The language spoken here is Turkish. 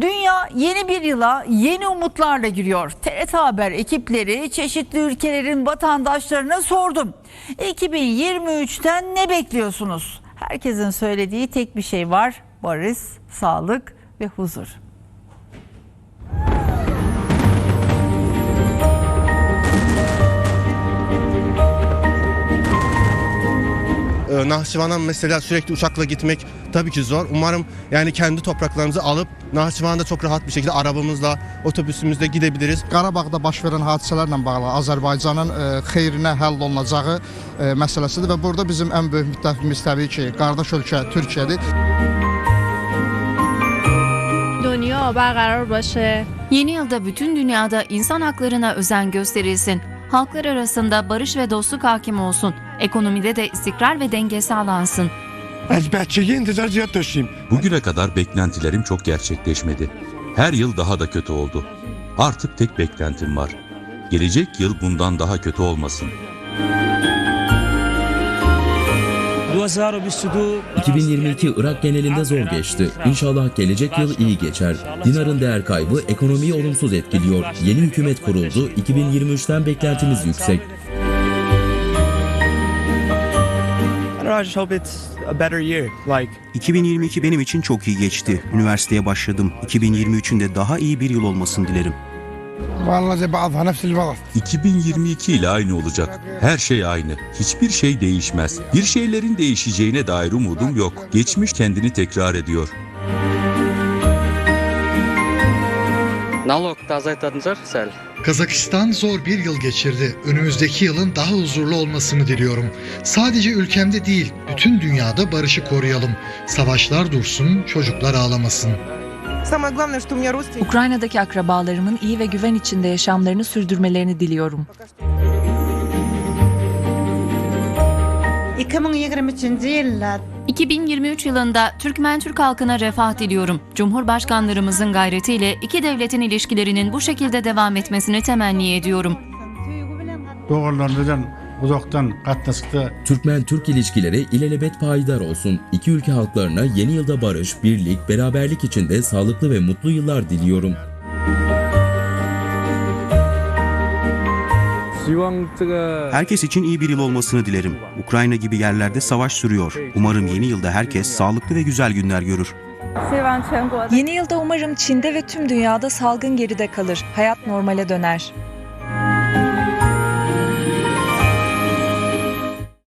Dünya yeni bir yıla yeni umutlarla giriyor. TRT Haber ekipleri çeşitli ülkelerin vatandaşlarına sordum. 2023'ten ne bekliyorsunuz? Herkesin söylediği tek bir şey var. Barış, sağlık ve huzur. Ee, e, Nahçıvan'a mesela sürekli uçakla gitmek tabii ki zor. Umarım yani kendi topraklarımızı alıp Nahçıvan'da çok rahat bir şekilde arabamızla, otobüsümüzlə gidebiliriz. Qarabağda baş verən hadisələrlə bağlı Azərbaycanın ə, xeyrinə həll olunacağı ə, məsələsidir və burada bizim ən böyük müttəfiqimiz təbii ki, qardaş ölkə Türkiyədir. Dünya berqərar başı. Yeni yılda bütün dünyada insan haklarına özen gösterilsin halklar arasında barış ve dostluk hakim olsun. Ekonomide de istikrar ve denge sağlansın. Bugüne kadar beklentilerim çok gerçekleşmedi. Her yıl daha da kötü oldu. Artık tek beklentim var. Gelecek yıl bundan daha kötü olmasın. 2022 Irak genelinde zor geçti. İnşallah gelecek yıl iyi geçer. Dinarın değer kaybı ekonomiyi olumsuz etkiliyor. Yeni hükümet kuruldu. 2023'ten beklentimiz yüksek. Just hope it's a better year. Like 2022 benim için çok iyi geçti. Üniversiteye başladım. 2023'ün de daha iyi bir yıl olmasını dilerim. 2022 ile aynı olacak. Her şey aynı. Hiçbir şey değişmez. Bir şeylerin değişeceğine dair umudum yok. Geçmiş kendini tekrar ediyor. Nalok'ta azaytadınızlar sel. Kazakistan zor bir yıl geçirdi. Önümüzdeki yılın daha huzurlu olmasını diliyorum. Sadece ülkemde değil, bütün dünyada barışı koruyalım. Savaşlar dursun, çocuklar ağlamasın. Ukrayna'daki akrabalarımın iyi ve güven içinde yaşamlarını sürdürmelerini diliyorum. 2023 yılında Türkmen Türk halkına refah diliyorum. Cumhurbaşkanlarımızın gayretiyle iki devletin ilişkilerinin bu şekilde devam etmesini temenni ediyorum. Doğrularından uzaktan katlaşıkta Türkmen-Türk ilişkileri ilelebet payidar olsun. İki ülke halklarına yeni yılda barış, birlik, beraberlik içinde sağlıklı ve mutlu yıllar diliyorum. Herkes için iyi bir yıl olmasını dilerim. Ukrayna gibi yerlerde savaş sürüyor. Umarım yeni yılda herkes sağlıklı ve güzel günler görür. Yeni yılda umarım Çin'de ve tüm dünyada salgın geride kalır. Hayat normale döner.